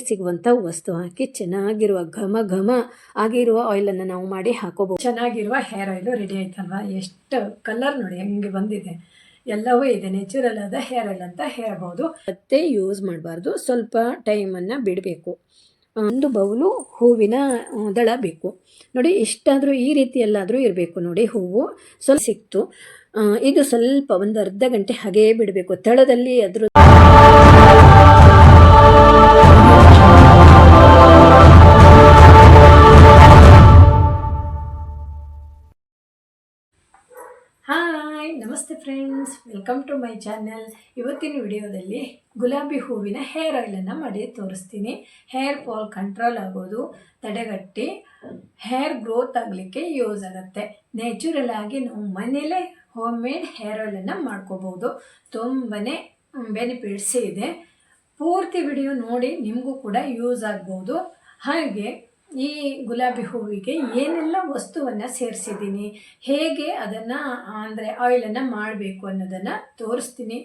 ಸಿಗುವಂಥ ವಸ್ತು. ಹಾಕಿ ಚೆನ್ನಾಗಿರುವ ಘಮ ಘಮ ಆಗಿರುವ ಆಯಿಲನ್ನು ನಾವು ಮಾಡಿ ಹಾಕೋಬಹುದು. ಚೆನ್ನಾಗಿರುವ ಹೇರ್ ಆಯಿಲ್ ರೆಡಿ ಆಯ್ತಲ್ವಾ? ಎಷ್ಟು ಕಲರ್ ನೋಡಿ ಹೆಂಗೆ ಬಂದಿದೆ. ಎಲ್ಲವೂ ಇದೆ. ನ್ಯಾಚುರಲ್ ಆದ ಹೇರ್ ಆಯಿಲ್ ಅಂತ ಹೇಳ್ಬೋದು. ಮತ್ತೆ ಯೂಸ್ ಮಾಡಬಾರ್ದು. ಸ್ವಲ್ಪ ಟೈಮನ್ನು ಬಿಡಬೇಕು. ಒಂದು ಬೌಲು ಹೂವಿನ ದಳ ಬೇಕು. ನೋಡಿ ಇಷ್ಟಾದರೂ ಈ ರೀತಿಯಲ್ಲಾದರೂ ಇರಬೇಕು. ನೋಡಿ ಹೂವು ಸ್ವಲ್ಪ ಸಿಕ್ತು. ಇದು ಸ್ವಲ್ಪ ಒಂದು ಅರ್ಧ ಗಂಟೆ ಹಾಗೇ ಬಿಡಬೇಕು. ತಳದಲ್ಲಿ ಅದ್ರ friends welcome to my channel ಇವತ್ತಿನ ವಿಡಿಯೋದಲ್ಲಿ ಗುಲಾಬಿ ಹೂವಿನ ಹೇರ್ ಆಯಿಲನ್ನು ಮಾಡಿ ತೋರಿಸ್ತೀನಿ. ಹೇರ್ ಫಾಲ್ ಕಂಟ್ರೋಲ್ ಆಗೋದು, ತಡೆಗಟ್ಟಿ ಹೇರ್ ಗ್ರೋತ್ ಆಗಲಿಕ್ಕೆ ಯೂಸ್ ಆಗುತ್ತೆ. ನ್ಯಾಚುರಲ್ ಆಗಿ ನಾವು ಮನೆಯಲ್ಲೇ ಹೋಮ್ ಮೇಡ್ ಹೇರ್ ಆಯಿಲನ್ನು ಮಾಡ್ಕೋಬೋದು. ತುಂಬಾ ಬೆನಿಫಿಟ್ಸ್ ಇದೆ. ಪೂರ್ತಿ ವಿಡಿಯೋ ನೋಡಿ ನಿಮಗೂ ಕೂಡ ಯೂಸ್ ಆಗ್ಬೋದು. ಹಾಗೆ ಈ ಗುಲಾಬಿ ಹೂವಿಗೆ ಏನೆಲ್ಲ ವಸ್ತುವನ್ನು ಸೇರಿಸಿದ್ದೀನಿ, ಹೇಗೆ ಅದನ್ನು, ಅಂದರೆ ಆಯಿಲನ್ನು ಮಾಡಬೇಕು ಅನ್ನೋದನ್ನು ತೋರಿಸ್ತೀನಿ.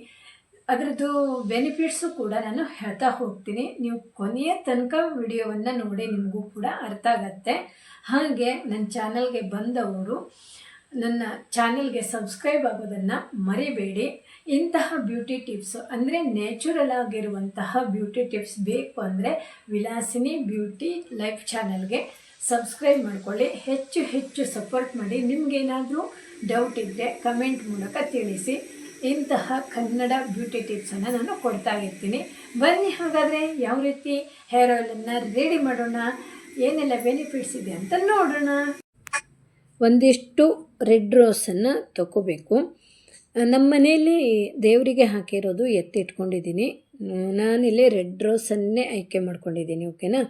ಅದರದ್ದು ಬೆನಿಫಿಟ್ಸು ಕೂಡ ನಾನು ಹೇಳ್ತಾ ಹೋಗ್ತೀನಿ. ನೀವು ಕೊನೆಯ ತನಕ ವಿಡಿಯೋವನ್ನು ನೋಡಿ ನಿಮಗೂ ಕೂಡ ಅರ್ಥ ಆಗತ್ತೆ. ಹಾಗೆ ನನ್ನ ಚಾನಲ್ಗೆ ಬಂದವರು ನನ್ನ ಚಾನೆಲ್ಗೆ ಸಬ್ಸ್ಕ್ರೈಬ್ ಆಗೋದನ್ನು ಮರಿಬೇಡಿ. ಇಂತಹ ಬ್ಯೂಟಿ ಟಿಪ್ಸ್ ಅಂದರೆ ನ್ಯಾಚುರಲ್ ಆಗಿರುವಂತಹ ಬ್ಯೂಟಿ ಟಿಪ್ಸ್ ಬೇಕು ಅಂದರೆ ವಿಲಾಸಿನಿ ಬ್ಯೂಟಿ ಲೈಫ್ ಚಾನೆಲ್ಗೆ ಸಬ್ಸ್ಕ್ರೈಬ್ ಮಾಡಿಕೊಳ್ಳಿ. ಹೆಚ್ಚು ಹೆಚ್ಚು ಸಪೋರ್ಟ್ ಮಾಡಿ. ನಿಮಗೇನಾದರೂ ಡೌಟ್ ಇದ್ದರೆ ಕಮೆಂಟ್ ಮೂಲಕ ತಿಳಿಸಿ. ಇಂತಹ ಕನ್ನಡ ಬ್ಯೂಟಿ ಟಿಪ್ಸನ್ನು ನಾನು ಕೊಡ್ತಾ ಇರ್ತೀನಿ. ಬನ್ನಿ ಹಾಗಾದರೆ ಯಾವ ರೀತಿ ಹೇರ್ ಆಯಿಲನ್ನು ರೆಡಿ ಮಾಡೋಣ, ಏನೆಲ್ಲ ಬೆನಿಫಿಟ್ಸ್ ಇದೆ ಅಂತ ನೋಡೋಣ. ಒಂದಿಷ್ಟು ರೆಡ್ ರೋಸನ್ನು ತಗೋಬೇಕು ನಮ್ಮ ಮನೆಯಲ್ಲಿ ದೇವರಿಗೆ ಹಾಕಿರೋದು ಎತ್ತಿಟ್ಕೊಂಡಿದ್ದೀನಿ ನಾನಿಲ್ಲಿ ರೆಡ್ ರೋಸನ್ನೇ ಆಯ್ಕೆ ಮಾಡ್ಕೊಂಡಿದ್ದೀನಿ, ಓಕೆನಾ?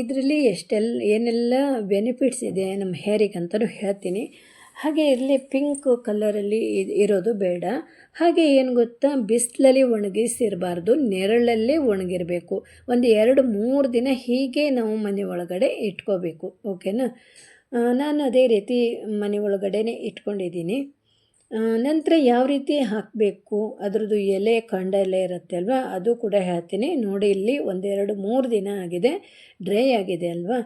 ಇದರಲ್ಲಿ ಎಷ್ಟೆಲ್ಲ ಏನೆಲ್ಲ ಬೆನಿಫಿಟ್ಸ್ ಇದೆ ನಮ್ಮ ಹೇರಿಗೆ ಅಂತಲೂ ಹೇಳ್ತೀನಿ. ಹಾಗೆ ಇಲ್ಲಿ ಪಿಂಕ್ ಕಲರಲ್ಲಿ ಇರೋದು ಬೇಡ. ಹಾಗೆ ಏನು ಗೊತ್ತಾ, ಬಿಸಿಲಲ್ಲಿ ಒಣಗಿಸಿರಬಾರ್ದು, ನೆರಳಲ್ಲೇ ಒಣಗಿರಬೇಕು. ಒಂದು ಎರಡು ಮೂರು ದಿನ ಹೀಗೆ ನಾವು ಮನೆ ಒಳಗಡೆ ಇಟ್ಕೋಬೇಕು, ಓಕೆನಾ? ನಾನು ಅದೇ ರೀತಿ ಮನೆ ಒಳಗಡೆನೆ ಇಟ್ಕೊಂಡಿದ್ದೀನಿ. ನಂತರ ಯಾವ ರೀತಿ ಹಾಕಬೇಕು, ಅದರದ್ದು ಎಲೆ ಕಂಡ ಎಲೆ ಇರುತ್ತೆ ಅಲ್ವಾ, ಅದು ಕೂಡ ಹೇಳ್ತೀನಿ. ನೋಡಿ, ಇಲ್ಲಿ ಒಂದೆರಡು ಮೂರು ದಿನ ಆಗಿದೆ, ಡ್ರೈ ಆಗಿದೆ ಅಲ್ವಾ.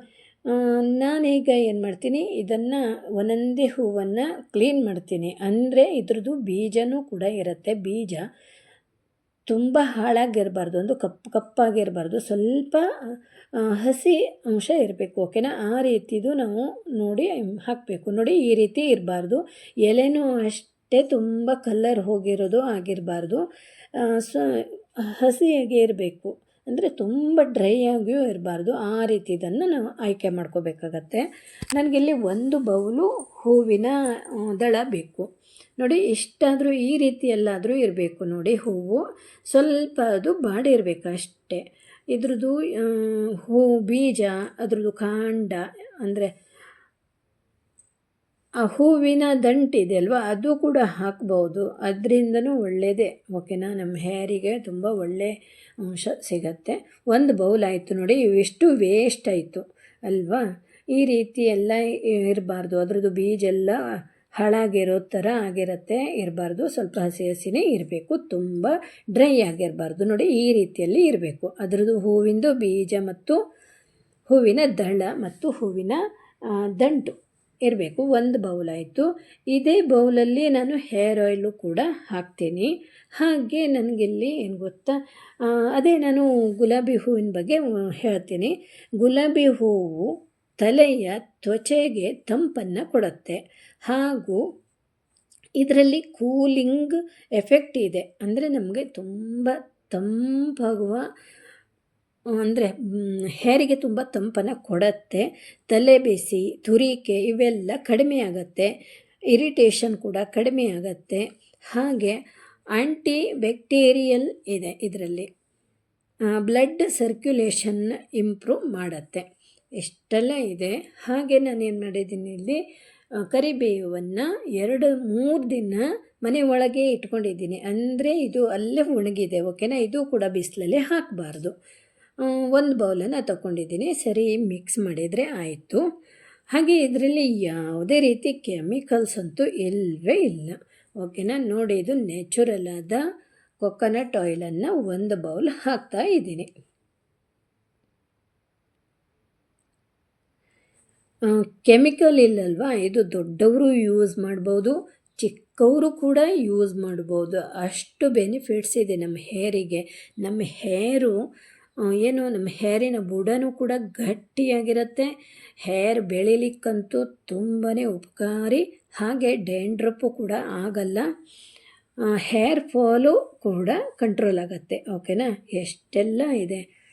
ನಾನು ಈಗ ಏನು ಮಾಡ್ತೀನಿ, ಇದನ್ನು ಒಂದೊಂದೇ ಹೂವನ್ನು ಕ್ಲೀನ್ ಮಾಡ್ತೀನಿ. ಅಂದರೆ ಇದ್ರದ್ದು ಬೀಜನೂ ಕೂಡ ಇರುತ್ತೆ. ಬೀಜ ತುಂಬ ಹಾಳಾಗಿರಬಾರ್ದು, ಒಂದು ಕಪ್ಪು ಕಪ್ಪಾಗಿರಬಾರ್ದು. ಸ್ವಲ್ಪ ಹಸಿ ಅಂಶ ಇರಬೇಕು, ಓಕೆನಾ? ಆ ರೀತಿದು ನಾವು ನೋಡಿ ಹಾಕಬೇಕು. ನೋಡಿ, ಈ ರೀತಿ ಇರಬಾರ್ದು. ಎಲೆನೂ ಅಷ್ಟೇ ತುಂಬ ಕಲ್ಲರ್ ಹೋಗಿರೋದು ಆಗಿರಬಾರ್ದು. ಸೊ, ಹಸಿಯಾಗಿ ಇರಬೇಕು. ಅಂದರೆ ತುಂಬ ಡ್ರೈ ಆಗಿಯೂ ಇರಬಾರ್ದು. ಆ ರೀತಿದನ್ನು ನಾವು ಆಯ್ಕೆ ಮಾಡ್ಕೋಬೇಕಾಗತ್ತೆ. ನನಗಿಲ್ಲಿ ಒಂದು ಬೌಲು ಹೂವಿನ ದಳ ಬೇಕು. ನೋಡಿ, ಇಷ್ಟಾದರೂ ಈ ರೀತಿಯಲ್ಲಾದರೂ ಇರಬೇಕು ನೋಡಿ ಹೂವು. ಸ್ವಲ್ಪ ಅದು ಬಾಡಿರಬೇಕು ಅಷ್ಟೇ. ಇದ್ರದ್ದು ಹೂ, ಬೀಜ, ಅದ್ರದ್ದು ಕಾಂಡ, ಅಂದರೆ ಆ ಹೂವಿನ ದಂಟಿದೆ ಅಲ್ವಾ? ಅದು ಕೂಡ ಹಾಕ್ಬೋದು. ಅದರಿಂದನೂ ಒಳ್ಳೆಯದೇ ಓಕೆನಾ? ನಮ್ಮ ಹೇರಿಗೆ ತುಂಬ ಒಳ್ಳೆ ಅಂಶ ಸಿಗತ್ತೆ. ಒಂದು ಬೌಲ್ ಆಯಿತು ನೋಡಿ ಇವೆಷ್ಟು ವೇಸ್ಟ್ ಆಯಿತು ಅಲ್ವಾ? ಈ ರೀತಿ ಎಲ್ಲ ಇರಬಾರ್ದು. ಅದ್ರದ್ದು ಬೀಜ ಎಲ್ಲ ಹಾಳಾಗಿರೋ ಥರ ಆಗಿರುತ್ತೆ, ಇರಬಾರ್ದು. ಸ್ವಲ್ಪ ಹಸಿ ಹಸಿನೇ ಇರಬೇಕು. ತುಂಬ ಡ್ರೈ ಆಗಿರಬಾರ್ದು. ನೋಡಿ, ಈ ರೀತಿಯಲ್ಲಿ ಇರಬೇಕು. ಅದರದ್ದು ಹೂವಿಂದು ಬೀಜ ಮತ್ತು ಹೂವಿನ ದಳ ಮತ್ತು ಹೂವಿನ ದಂಟು ಇರಬೇಕು. ಒಂದು ಬೌಲ್ ಆಯಿತು. ಇದೇ ಬೌಲಲ್ಲಿ ನಾನು ಹೇರ್ ಆಯಿಲು ಕೂಡ ಹಾಕ್ತೀನಿ. ಹಾಗೆ ನನಗಿಲ್ಲಿ ಏನು ಗೊತ್ತಾ ಅದೇ ನಾನು ಗುಲಾಬಿ ಹೂವಿನ ಬಗ್ಗೆ ಹೇಳ್ತೀನಿ. ಗುಲಾಬಿ ಹೂವು ತಲೆಯ ತ್ವಚೆಗೆ ತಂಪನ್ನು ಕೊಡುತ್ತೆ. ಹಾಗೂ ಇದರಲ್ಲಿ ಕೂಲಿಂಗ್ ಎಫೆಕ್ಟ್ ಇದೆ. ಅಂದರೆ ನಮಗೆ ತುಂಬ ತಂಪಾಗುವ, ಅಂದರೆ ಹೇರಿಗೆ ತುಂಬ ತಂಪನ್ನು ಕೊಡತ್ತೆ, ತಲೆ ಬಿಸಿ, ತುರಿಕೆ ಇವೆಲ್ಲ ಕಡಿಮೆ ಆಗತ್ತೆ ಇರಿಟೇಷನ್ ಕೂಡ ಕಡಿಮೆ ಆಗತ್ತೆ. ಹಾಗೆ ಆಂಟಿ ಬ್ಯಾಕ್ಟೀರಿಯಲ್ ಇದೆ ಇದರಲ್ಲಿ. ಬ್ಲಡ್ ಸರ್ಕ್ಯುಲೇಷನ್ ಇಂಪ್ರೂವ್ ಮಾಡುತ್ತೆ. ಇಷ್ಟೆಲ್ಲ ಇದೆ. ಹಾಗೆ ನಾನು ಏನು ಮಾಡಿದ್ದೀನಿ ಇಲ್ಲಿ ಕರಿಬೇವನ್ನು ಎರಡು ಮೂರು ದಿನ ಮನೆ ಒಳಗೆ ಇಟ್ಕೊಂಡಿದ್ದೀನಿ. ಅಂದರೆ ಇದು ಅಲ್ಲೇ ಒಣಗಿದೆ, ಓಕೆನಾ? ಇದು ಕೂಡ ಬಿಸಿಲಲ್ಲಿ ಹಾಕಬಾರ್ದು. ಒಂದು ಬೌಲನ್ನು ತಗೊಂಡಿದ್ದೀನಿ ಸರಿ, ಮಿಕ್ಸ್ ಮಾಡಿದರೆ ಆಯಿತು. ಹಾಗೆ ಇದರಲ್ಲಿ ಯಾವುದೇ ರೀತಿ ಕೆಮಿಕಲ್ಸ್ ಅಂತೂ ಇಲ್ಲವೇ ಇಲ್ಲ. ಓಕೆನಾ? ನೋಡಿ, ಇದು ನ್ಯಾಚುರಲ್ ಆದ ಕೊಕೊನಟ್ ಆಯಿಲನ್ನು ಒಂದು ಬೌಲ್ ಹಾಕ್ತಾ ಇದ್ದೀನಿ. ಕೆಮಿಕಲ್ ಇಲ್ಲಲ್ವಾ? ಇದು ದೊಡ್ಡವರು ಯೂಸ್ ಮಾಡ್ಬೋದು, ಚಿಕ್ಕವರು ಕೂಡ ಯೂಸ್ ಮಾಡ್ಬೋದು. ಅಷ್ಟು ಬೆನಿಫಿಟ್ಸ್ ಇದೆ ನಮ್ಮ ಹೇರಿಗೆ. ನಮ್ಮ ಹೇರು ಏನು, ನಮ್ಮ ಹೇರಿನ ಬುಡನೂ ಕೂಡ ಗಟ್ಟಿಯಾಗಿರುತ್ತೆ. ಹೇರ್ ಬೆಳಿಲಿಕ್ಕಂತೂ ತುಂಬಾ ಉಪಕಾರಿ. ಹಾಗೆ ಡ್ಯಾಂಡ್ರಪ್ಪು ಕೂಡ ಆಗಲ್ಲ. ಹೇರ್ ಫಾಲು ಕೂಡ ಕಂಟ್ರೋಲ್ ಆಗುತ್ತೆ. ಓಕೆನಾ? ಎಷ್ಟೆಲ್ಲ ಇದೆ.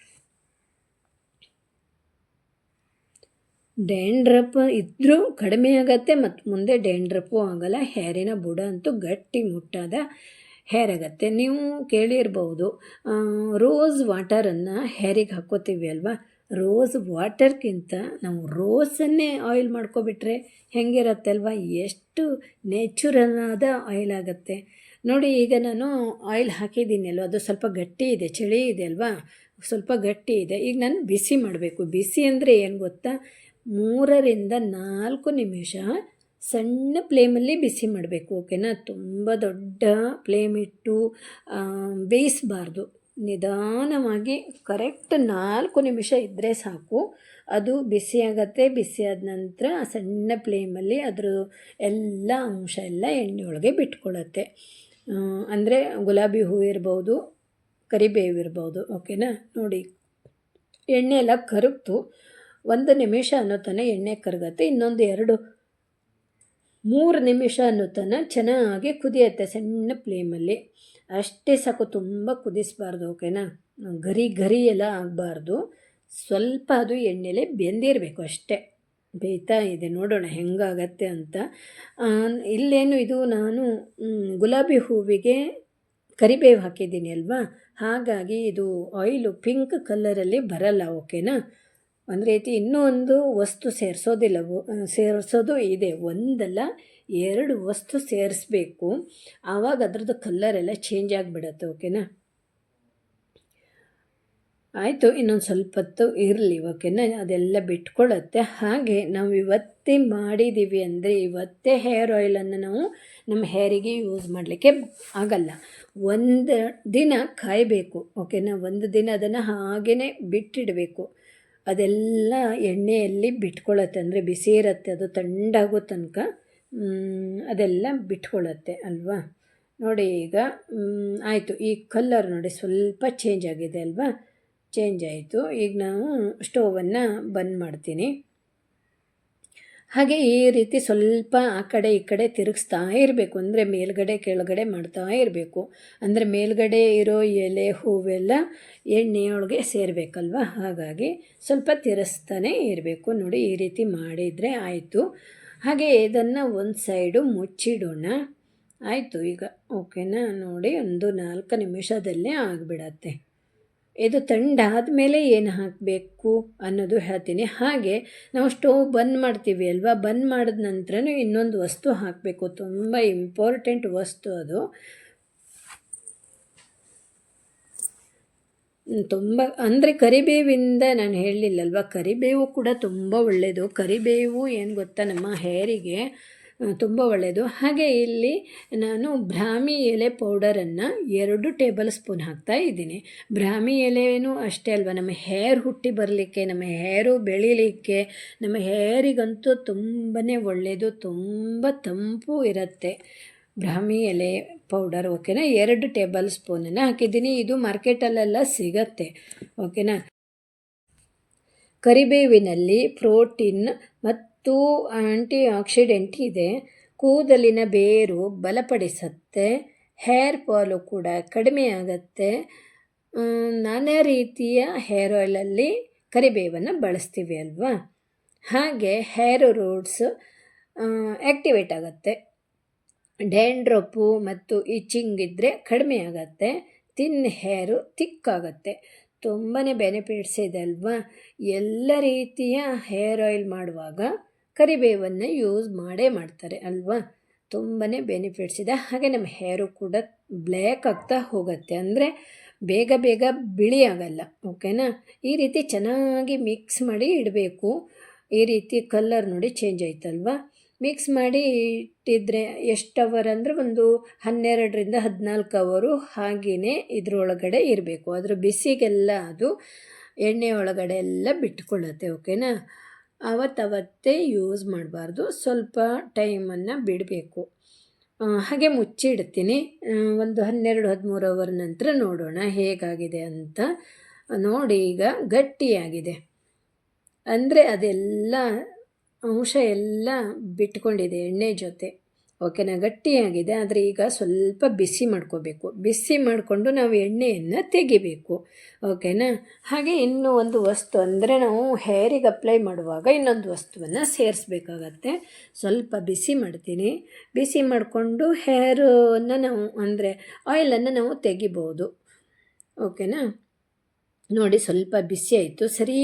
ಡ್ಯಾಂಡ್ರಪ್ ಇದ್ದರೂ ಕಡಿಮೆ ಆಗತ್ತೆ ಮತ್ತು ಮುಂದೆ ಡ್ಯಾಂಡ್ರಪ್ಪು ಆಗಲ್ಲ. ಹೇರಿನ ಬುಡ ಅಂತೂ ಗಟ್ಟಿ ಮುಟ್ಟಾದ ಹೇರ್ ಆಗತ್ತೆ ನೀವು ಕೇಳಿರ್ಬೋದು ರೋಸ್ ವಾಟರನ್ನು ಹೇರಿಗೆ ಹಾಕ್ಕೋತೀವಿ ಅಲ್ವಾ? ರೋಸ್ ವಾಟರ್ಗಿಂತ ನಾವು ರೋಸನ್ನೇ ಆಯಿಲ್ ಮಾಡ್ಕೊಬಿಟ್ರೆ ಹೆಂಗಿರತ್ತೆ ಅಲ್ವಾ ಎಷ್ಟು ನ್ಯಾಚುರಲ್ ಆದ ಆಯಿಲ್ ಆಗುತ್ತೆ. ನೋಡಿ, ಈಗ ನಾನು ಆಯಿಲ್ ಹಾಕಿದ್ದೀನಿ ಅಲ್ವ? ಅದು ಸ್ವಲ್ಪ ಗಟ್ಟಿ ಇದೆ, ಚಳಿ ಇದೆ ಅಲ್ವಾ? ಸ್ವಲ್ಪ ಗಟ್ಟಿ ಇದೆ. ಈಗ ನಾನು ಬಿಸಿ ಮಾಡಬೇಕು. ಬಿಸಿ ಅಂದರೆ ಏನು ಗೊತ್ತಾ? ಮೂರರಿಂದ ನಾಲ್ಕು ನಿಮಿಷ ಸಣ್ಣ ಫ್ಲೇಮಲ್ಲಿ ಬಿಸಿ ಮಾಡಬೇಕು ಓಕೆನಾ? ತುಂಬ ದೊಡ್ಡ ಫ್ಲೇಮ್ ಇಟ್ಟು ಆ, ಬೇಯಿಸಬಾರ್ದು. ನಿಧಾನವಾಗಿ ಕರೆಕ್ಟ್ ನಾಲ್ಕು ನಿಮಿಷ ಇದ್ದರೆ ಸಾಕು. ಅದು ಬಿಸಿ ಬಿಸಿಯಾದ ಬಿಸಿ ಆದ ನಂತರ ಸಣ್ಣ ಫ್ಲೇಮಲ್ಲಿ ಅದರ ಎಲ್ಲ ಅಂಶ ಎಲ್ಲ ಎಣ್ಣೆಯೊಳಗೆ ಬಿಟ್ಕೊಳ್ಳುತ್ತೆ ಅಂದರೆ ಗುಲಾಬಿ ಹೂವು ಇರ್ಬೋದು ಕರಿಬೇವು ಇರ್ಬೋದು ಓಕೆನಾ? ನೋಡಿ ಎಣ್ಣೆ ಎಲ್ಲ ಕರಗ್ತು. ಒಂದು ನಿಮಿಷ ಅನ್ನೋ ತನಕ ಎಣ್ಣೆ ಕರಗತ್ತೆ, ಇನ್ನೊಂದು ಎರಡು, ಮೂರು ನಿಮಿಷ ಅನ್ನೋ ತನಕ ಚೆನ್ನಾಗಿ ಕುದಿಯುತ್ತೆ ಸಣ್ಣ ಫ್ಲೇಮಲ್ಲಿ. ಅಷ್ಟೇ ಸಾಕು, ತುಂಬ ಕುದಿಸ್ಬಾರ್ದು, ಓಕೆನಾ? ಗರಿ ಗರಿ ಎಲ್ಲ ಆಗಬಾರ್ದು. ಸ್ವಲ್ಪ ಅದು ಎಣ್ಣೆಲೆ ಬೆಂದಿರಬೇಕು ಅಷ್ಟೇ. ಬೇಯ್ತಾ ಇದೆ, ನೋಡೋಣ ಹೆಂಗಾಗತ್ತೆ ಅಂತ. ಇಲ್ಲೇನು ಇದು ನಾನು ಗುಲಾಬಿ ಹೂವಿಗೆ ಕರಿಬೇವು ಹಾಕಿದ್ದೀನಿ ಅಲ್ವಾ? ಹಾಗಾಗಿ ಇದು ಆಯಿಲು ಪಿಂಕ್ ಕಲರಲ್ಲಿ ಬರಲ್ಲ, ಓಕೆನಾ? ಒಂದು ರೀತಿ ಇನ್ನೂ ಒಂದು ವಸ್ತು ಸೇರಿಸೋದಿಲ್ಲ ಸೇರಿಸೋದು ಇದೆ. ಒಂದಲ್ಲ, ಎರಡು ವಸ್ತು ಸೇರಿಸ್ಬೇಕು. ಆವಾಗ ಅದ್ರದ್ದು ಕಲ್ಲರೆಲ್ಲ ಚೇಂಜ್ ಆಗಿಬಿಡತ್ತೆ ಓಕೆನಾ ಆಯಿತು, ಇನ್ನೊಂದು ಸ್ವಲ್ಪ ಹೊತ್ತು ಇರಲಿ ಓಕೆನಾ ಅದೆಲ್ಲ ಬಿಟ್ಕೊಳ್ಳುತ್ತೆ ಹಾಗೆ ನಾವು ಇವತ್ತೇ ಮಾಡಿದ್ದೀವಿ ಅಂದರೆ ಇವತ್ತೇ ಹೇರ್ ಆಯಿಲನ್ನು ನಾವು ನಮ್ಮ ಹೇರಿಗೆ ಯೂಸ್ ಮಾಡಲಿಕ್ಕೆ ಆಗಲ್ಲ. ಒಂದು ದಿನ ಕಾಯಬೇಕು ಓಕೆನಾ ಒಂದು ದಿನ ಅದನ್ನು ಹಾಗೇ ಬಿಟ್ಟಿಡಬೇಕು. ಅದೆಲ್ಲ ಎಣ್ಣೆಯಲ್ಲಿ ಬಿಟ್ಕೊಳ್ಳುತ್ತೆ ಅಂದರೆ ಬಿಸಿ ಇರುತ್ತೆ, ಅದು ತಂಡಾಗೋ ತನಕ ಅದೆಲ್ಲ ಬಿಟ್ಕೊಳ್ಳುತ್ತೆ ಅಲ್ವಾ? ನೋಡಿ ಈಗ ಆಯಿತು. ಈ ಕಲ್ಲರ್ ನೋಡಿ ಸ್ವಲ್ಪ ಚೇಂಜ್ ಆಗಿದೆ ಅಲ್ವಾ? ಚೇಂಜ್ ಆಯಿತು. ಈಗ ನಾವು ಸ್ಟೋವನ್ನು ಬಂದ್ ಮಾಡ್ತೀನಿ. ಹಾಗೆ ಈ ರೀತಿ ಸ್ವಲ್ಪ ಆ ಕಡೆ ಈ ಕಡೆ ತಿರುಗಿಸ್ತಾ ಇರಬೇಕು. ಅಂದರೆ ಮೇಲ್ಗಡೆ ಕೆಳಗಡೆ ಮಾಡ್ತಾ ಇರಬೇಕು. ಅಂದರೆ ಮೇಲ್ಗಡೆ ಇರೋ ಎಲೆ, ಹೂವೆಲ್ಲ ಎಣ್ಣೆಯೊಳಗೆ ಸೇರಬೇಕಲ್ವ? ಹಾಗಾಗಿ ಸ್ವಲ್ಪ ತಿರುಗಿಸ್ತಾನೆ ಇರಬೇಕು. ನೋಡಿ, ಈ ರೀತಿ ಮಾಡಿದರೆ ಆಯಿತು. ಹಾಗೆ ಇದನ್ನು ಒಂದು ಸೈಡು ಮುಚ್ಚಿಡೋಣ. ಆಯಿತು, ಈಗ ಓಕೆನಾ? ನೋಡಿ, ಒಂದು ನಾಲ್ಕು ನಿಮಿಷದಲ್ಲೇ ಆಗಿಬಿಡತ್ತೆ. ಇದು ತಂಡಾದ ಮೇಲೆ ಏನು ಹಾಕಬೇಕು ಅನ್ನೋದು ಹೇಳ್ತೀನಿ. ಹಾಗೆ ನಾವು ಸ್ಟೋವ್ ಬಂದ್ ಮಾಡ್ತೀವಿ ಅಲ್ವಾ? ಬಂದ್ ಮಾಡಿದ ನಂತರನೂ ಇನ್ನೊಂದು ವಸ್ತು ಹಾಕಬೇಕು. ತುಂಬ ಇಂಪಾರ್ಟೆಂಟ್ ವಸ್ತು ಅದು. ತುಂಬ ಅಂದರೆ ಕರಿಬೇವಿಂದ ನಾನು ಹೇಳಲಿಲ್ಲಲ್ವ ಕರಿಬೇವು ಕೂಡ ತುಂಬ ಒಳ್ಳೆಯದು ಕರಿಬೇವು ಏನು ಗೊತ್ತಾ ನಮ್ಮ ಹೇರಿಗೆ? ತುಂಬ ಒಳ್ಳೆಯದು ಹಾಗೆ ಇಲ್ಲಿ ನಾನು ಬ್ರಾಹ್ಮಿ ಎಲೆ ಪೌಡರನ್ನು ಎರಡು ಟೇಬಲ್ ಸ್ಪೂನ್ ಹಾಕ್ತಾ ಇದ್ದೀನಿ. ಬ್ರಾಹ್ಮಿ ಎಲೆಯೂ ಅಷ್ಟೇ ಅಲ್ವ, ನಮ್ಮ ಹೇರ್ ಹುಟ್ಟಿ ಬರಲಿಕ್ಕೆ, ನಮ್ಮ ಹೇರು ಬೆಳಿಲಿಕ್ಕೆ, ನಮ್ಮ ಹೇರಿಗಂತೂ ತುಂಬಾ ಒಳ್ಳೆಯದು ತುಂಬ ತಂಪು ಇರುತ್ತೆ. ಬ್ರಾಹ್ಮಿ ಎಲೆ ಪೌಡರ್, ಓಕೆನಾ? ಎರಡು ಟೇಬಲ್ ಸ್ಪೂನನ್ನು ಹಾಕಿದ್ದೀನಿ. ಇದು ಮಾರ್ಕೆಟಲ್ಲೆಲ್ಲ ಸಿಗತ್ತೆ, ಓಕೆನಾ? ಕರಿಬೇವಿನಲ್ಲಿ ಪ್ರೋಟೀನ್ ಮತ್ತು ಆಂಟಿ ಆಕ್ಸಿಡೆಂಟ್ ಇದೆ. ಕೂದಲಿನ ಬೇರು ಬಲಪಡಿಸುತ್ತೆ. ಹೇರ್ ಫಾಲು ಕೂಡ ಕಡಿಮೆ ಆಗುತ್ತೆ. ನಾನಾ ರೀತಿಯ ಹೇರ್ ಆಯಿಲಲ್ಲಿ ಕರಿಬೇವನ್ನು ಬಳಸ್ತೀವಿ ಅಲ್ವಾ? ಹಾಗೆ ಹೇರ್ ರೂಟ್ಸ್ ಆ್ಯಕ್ಟಿವೇಟ್ ಆಗುತ್ತೆ. ಡ್ಯಾಂಡ್ರಪ್ಪು ಮತ್ತು ಇಚಿಂಗ್ ಇದ್ದರೆ ಕಡಿಮೆ ಆಗತ್ತೆ. ತಿನ್ ಹೇರು ತಿಕ್ಕಾಗತ್ತೆ ತುಂಬಾ ಬೆನಿಫಿಟ್ಸ್ ಇದೆ ಅಲ್ವಾ? ಎಲ್ಲ ರೀತಿಯ ಹೇರ್ ಆಯಿಲ್ ಮಾಡುವಾಗ ಕರಿಬೇವನ್ನು ಯೂಸ್ ಮಾಡೇ ಮಾಡ್ತಾರೆ ಅಲ್ವಾ? ತುಂಬಾ ಬೆನಿಫಿಟ್ಸ್ ಇದೆ. ಹಾಗೆ ನಮ್ಮ ಹೇರು ಕೂಡ ಬ್ಲ್ಯಾಕ್ ಆಗ್ತಾ ಹೋಗುತ್ತೆ. ಅಂದರೆ ಬೇಗ ಬೇಗ ಬಿಳಿ ಆಗಲ್ಲ ಓಕೆನಾ ಈ ರೀತಿ ಚೆನ್ನಾಗಿ ಮಿಕ್ಸ್ ಮಾಡಿ ಇಡಬೇಕು. ಈ ರೀತಿ ಕಲರ್ ನೋಡಿ ಚೇಂಜ್ ಆಯ್ತಲ್ವಾ? ಮಿಕ್ಸ್ ಮಾಡಿ ಇಟ್ಟಿದ್ರೆ ಎಷ್ಟು ಅವರ್ ಅಂದರೆ ಒಂದು ಹನ್ನೆರಡರಿಂದ ಹದಿನಾಲ್ಕು ಅವರು ಹಾಗೆಯೇ ಇದರೊಳಗಡೆ ಇರಬೇಕು. ಅದರ ಬಿಸಿಗೆಲ್ಲ ಅದು ಎಣ್ಣೆ ಒಳಗಡೆ ಎಲ್ಲ ಬಿಟ್ಕೊಳ್ಳುತ್ತೆ ಓಕೆನಾ ಅವತ್ತವತ್ತೇ ಯೂಸ್ ಮಾಡಬಾರ್ದು. ಸ್ವಲ್ಪ ಟೈಮನ್ನು ಬಿಡಬೇಕು. ಹಾಗೆ ಮುಚ್ಚಿಡ್ತೀನಿ ಒಂದು ಹನ್ನೆರಡು, ಹದಿಮೂರು ಅವರ್ ನಂತರ ನೋಡೋಣ ಹೇಗಾಗಿದೆ ಅಂತ. ನೋಡಿ ಈಗ ಗಟ್ಟಿಯಾಗಿದೆ. ಅಂದರೆ ಅದೆಲ್ಲ, ಅಂಶ ಎಲ್ಲ ಬಿಟ್ಕೊಂಡಿದೆ ಎಣ್ಣೆ ಜೊತೆ. ಓಕೆನಾ ಗಟ್ಟಿಯಾಗಿದೆ ಆದರೆ ಈಗ ಸ್ವಲ್ಪ ಬಿಸಿ ಮಾಡ್ಕೋಬೇಕು. ಬಿಸಿ ಮಾಡಿಕೊಂಡು ನಾವು ಎಣ್ಣೆಯನ್ನು ತೆಗಿಬೇಕು. ಓಕೆನಾ? ಹಾಗೆ ಇನ್ನೂ ಒಂದು ವಸ್ತು ಅಂದರೆ ನಾವು ಹೇರಿಗೆ ಅಪ್ಲೈ ಮಾಡುವಾಗ ಇನ್ನೊಂದು ವಸ್ತುವನ್ನು ಸೇರಿಸ್ಬೇಕಾಗತ್ತೆ. ಸ್ವಲ್ಪ ಬಿಸಿ ಮಾಡ್ತೀನಿ. ಬಿಸಿ ಮಾಡಿಕೊಂಡು ಹೇರನ್ನು ನಾವು ಅಂದರೆ ಆಯಿಲನ್ನು ನಾವು ತೆಗಿಬೋದು. ಓಕೆನಾ? ನೋಡಿ, ಸ್ವಲ್ಪ ಬಿಸಿ ಆಯಿತು. ಸರಿ,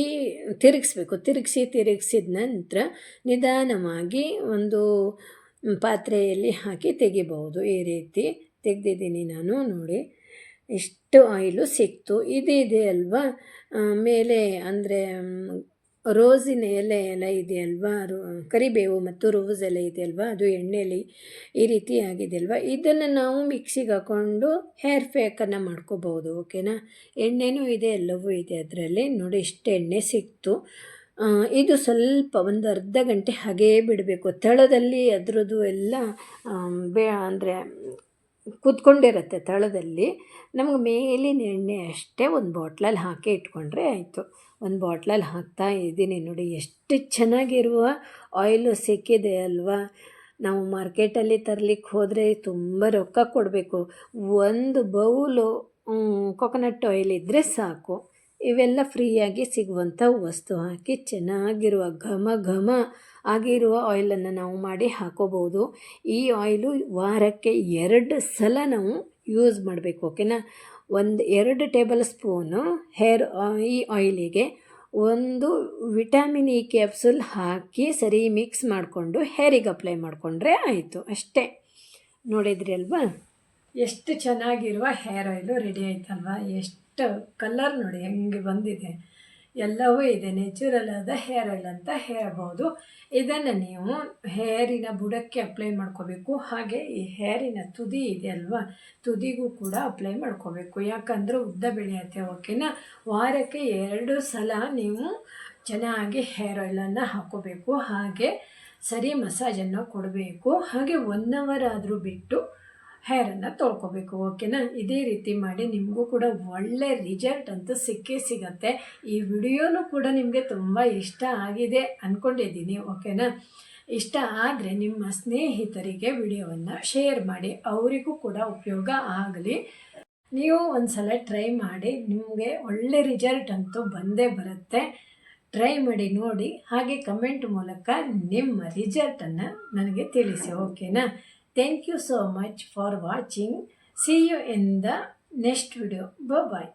ತಿರುಗಿಸ್ಬೇಕು. ತಿರುಗಿಸಿ, ತಿರುಗಿಸಿದ ನಂತರ ನಿಧಾನವಾಗಿ ಒಂದು ಪಾತ್ರೆಯಲ್ಲಿ ಹಾಕಿ ತೆಗಿಬಹುದು. ಈ ರೀತಿ ತೆಗೆದಿದ್ದೀನಿ ನಾನು, ನೋಡಿ. ಇಷ್ಟು ಆಯಿಲು ಸಿಕ್ತು. ಇದಿದೆ ಅಲ್ವಾ? ಮೇಲೆ ಅಂದರೆ ರೋಸಿನ ಎಲೆ ಎಲ್ಲ ಇದೆ ಅಲ್ವಾ? ಕರಿಬೇವು ಮತ್ತು ರೋಸ್ ಎಲೆ ಇದೆ ಅಲ್ವಾ? ಅದು ಎಣ್ಣೆಯಲ್ಲಿ ಈ ರೀತಿ ಆಗಿದೆ ಅಲ್ವಾ? ಇದನ್ನು ನಾವು ಮಿಕ್ಸಿಗೆ ಹಾಕ್ಕೊಂಡು ಹೇರ್ ಪ್ಯಾಕನ್ನು ಮಾಡ್ಕೋಬೋದು ಓಕೆನಾ? ಎಣ್ಣೆನೂ ಇದೆ, ಎಲ್ಲವೂ ಇದೆ ಅದರಲ್ಲಿ. ನೋಡಿ, ಇಷ್ಟು ಎಣ್ಣೆ ಸಿಕ್ತು. ಇದು ಸ್ವಲ್ಪ ಒಂದು ಅರ್ಧ ಗಂಟೆ ಹಾಗೇ ಬಿಡಬೇಕು. ತಳದಲ್ಲಿ ಅದರದ್ದು ಎಲ್ಲ ಬೇ, ಅಂದರೆ ಕೂತ್ಕೊಂಡಿರುತ್ತೆ ತಳದಲ್ಲಿ. ನಮಗೆ ಮೇಲಿನ ಎಣ್ಣೆ ಅಷ್ಟೇ ಒಂದು ಬಾಟ್ಲಲ್ಲಿ ಹಾಕಿ ಇಟ್ಕೊಂಡ್ರೆ ಆಯಿತು. ಒಂದು ಬಾಟ್ಲಲ್ಲಿ ಹಾಕ್ತಾ ಇದ್ದೀನಿ ನೋಡಿ, ಎಷ್ಟು ಚೆನ್ನಾಗಿರುವ ಆಯಿಲು ಸಿಕ್ಕಿದೆ ಅಲ್ವಾ? ನಾವು ಮಾರ್ಕೆಟಲ್ಲಿ ತರಲಿಕ್ಕೆ ಹೋದರೆ ತುಂಬ ರೊಕ್ಕ ಕೊಡಬೇಕು. ಒಂದು ಬೌಲು ಕೊಕೊನಟ್ ಆಯಿಲ್ ಇದ್ದರೆ ಸಾಕು. ಇವೆಲ್ಲ ಫ್ರೀಯಾಗಿ ಸಿಗುವಂಥ ವಸ್ತು. ಹಾಕಿ ಚೆನ್ನಾಗಿರುವ ಘಮ ಘಮ ಆಗಿರುವ ಆಯಿಲನ್ನು ನಾವು ಮಾಡಿ ಹಾಕೋಬಹುದು. ಈ ಆಯಿಲು ವಾರಕ್ಕೆ ಎರಡು ಸಲ ನಾವು ಯೂಸ್ ಮಾಡಬೇಕು ಓಕೆನಾ ಒಂದು ಎರಡು ಟೇಬಲ್ ಸ್ಪೂನು ಹೇರ್ ಈ ಆಯಿಲಿಗೆ ಒಂದು ವಿಟಮಿನ್ ಇ ಕ್ಯಾಪ್ಸುಲ್ ಹಾಕಿ ಸರಿ ಮಿಕ್ಸ್ ಮಾಡಿಕೊಂಡು ಹೇರಿಗೆ ಅಪ್ಲೈ ಮಾಡಿಕೊಂಡ್ರೆ ಆಯಿತು, ಅಷ್ಟೇ. ನೋಡಿದ್ರಿ ಅಲ್ವಾ? ಎಷ್ಟು ಚೆನ್ನಾಗಿರುವ ಹೇರ್ ಆಯಿಲು ರೆಡಿ ಆಯ್ತಲ್ವಾ? ಎಷ್ಟು ಕಲರ್ ನೋಡಿ ಹೆಂಗೆ ಬಂದಿದೆ. ಎಲ್ಲವೂ ಇದೆ ನ್ಯಾಚುರಲ್ ಆದ ಹೇರ್ ಆಯಿಲ್ ಅಂತ ಹೇಳ್ಬೋದು. ಇದನ್ನು ನೀವು ಹೇರಿನ ಬುಡಕ್ಕೆ ಅಪ್ಲೈ ಮಾಡ್ಕೋಬೇಕು. ಹಾಗೆ ಈ ಹೇರಿನ ತುದಿ ಇದೆ ಅಲ್ವಾ? ತುದಿಗೂ ಕೂಡ ಅಪ್ಲೈ ಮಾಡ್ಕೋಬೇಕು. ಯಾಕಂದರೆ ಉದ್ದ ಬೆಳೆಯುತ್ತೆ ಓಕೆನಾ ವಾರಕ್ಕೆ ಎರಡು ಸಲ ನೀವು ಚೆನ್ನಾಗಿ ಹೇರ್ ಆಯಿಲನ್ನು ಹಾಕೋಬೇಕು. ಹಾಗೆ ಸರಿ ಮಸಾಜನ್ನು ಕೊಡಬೇಕು. ಹಾಗೆ ಒನ್ ಅವರ್ ಆದರೂ ಬಿಟ್ಟು ಹೇರನ್ನು ತೊಳ್ಕೊಬೇಕು, ಓಕೆನಾ? ಇದೇ ರೀತಿ ಮಾಡಿ ನಿಮಗೂ ಕೂಡ ಒಳ್ಳೆ ರಿಸಲ್ಟ್ ಅಂತೂ ಸಿಕ್ಕೇ ಸಿಗತ್ತೆ. ಈ ವಿಡಿಯೋನೂ ಕೂಡ ನಿಮಗೆ ತುಂಬ ಇಷ್ಟ ಆಗಿದೆ ಅಂದ್ಕೊಂಡಿದ್ದೀನಿ ಓಕೆನಾ? ಇಷ್ಟ ಆದರೆ ನಿಮ್ಮ ಸ್ನೇಹಿತರಿಗೆ ವಿಡಿಯೋವನ್ನು ಶೇರ್ ಮಾಡಿ, ಅವರಿಗೂ ಕೂಡ ಉಪಯೋಗ ಆಗಲಿ. ನೀವು ಒಂದು ಸಲ ಟ್ರೈ ಮಾಡಿ, ನಿಮಗೆ ಒಳ್ಳೆ ರಿಸಲ್ಟ್ ಅಂತೂ ಬಂದೇ ಬರುತ್ತೆ. ಟ್ರೈ ಮಾಡಿ ನೋಡಿ, ಹಾಗೆ ಕಮೆಂಟ್ ಮೂಲಕ ನಿಮ್ಮ ರಿಸಲ್ಟನ್ನು ನನಗೆ ತಿಳಿಸಿ, ಓಕೆನಾ? Thank you so much for watching. See you in the next video. Bye-bye.